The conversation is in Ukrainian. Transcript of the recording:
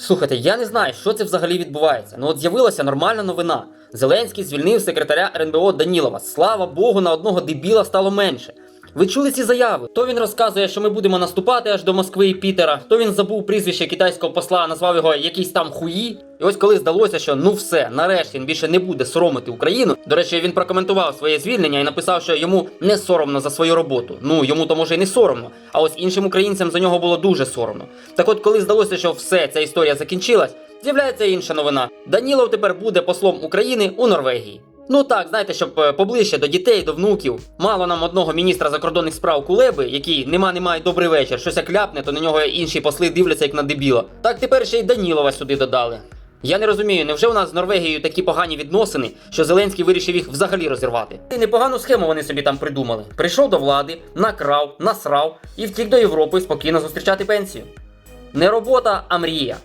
Слухайте, я не знаю, що це взагалі відбувається. Ну от з'явилася нормальна новина. Зеленський звільнив секретаря РНБО Данілова. Слава Богу, на одного дебіла стало менше. Ви чули ці заяви? То він розказує, що ми будемо наступати аж до Москви і Пітера, то він забув прізвище китайського посла, назвав його якийсь там хуї. І ось коли здалося, що ну все, нарешті він більше не буде соромити Україну. До речі, він прокоментував своє звільнення і написав, що йому не соромно за свою роботу. Ну йому то може і не соромно. А ось іншим українцям за нього було дуже соромно. Так от, коли здалося, що все ця історія закінчилась, з'являється інша новина. Данілов тепер буде послом України у Норвегії. Ну так, знаєте, щоб е, поближче до дітей, до внуків. Мало нам одного міністра закордонних справ Кулеби, який нема немає добрий вечір, щось як ляпне, то на нього інші посли дивляться як на дебіла. Так тепер ще й Данілова сюди додали. Я не розумію, невже у нас з Норвегією такі погані відносини, що Зеленський вирішив їх взагалі розірвати? І непогану схему вони собі там придумали. Прийшов до влади, накрав, насрав і втік до Європи спокійно зустрічати пенсію. Не робота, а мрія.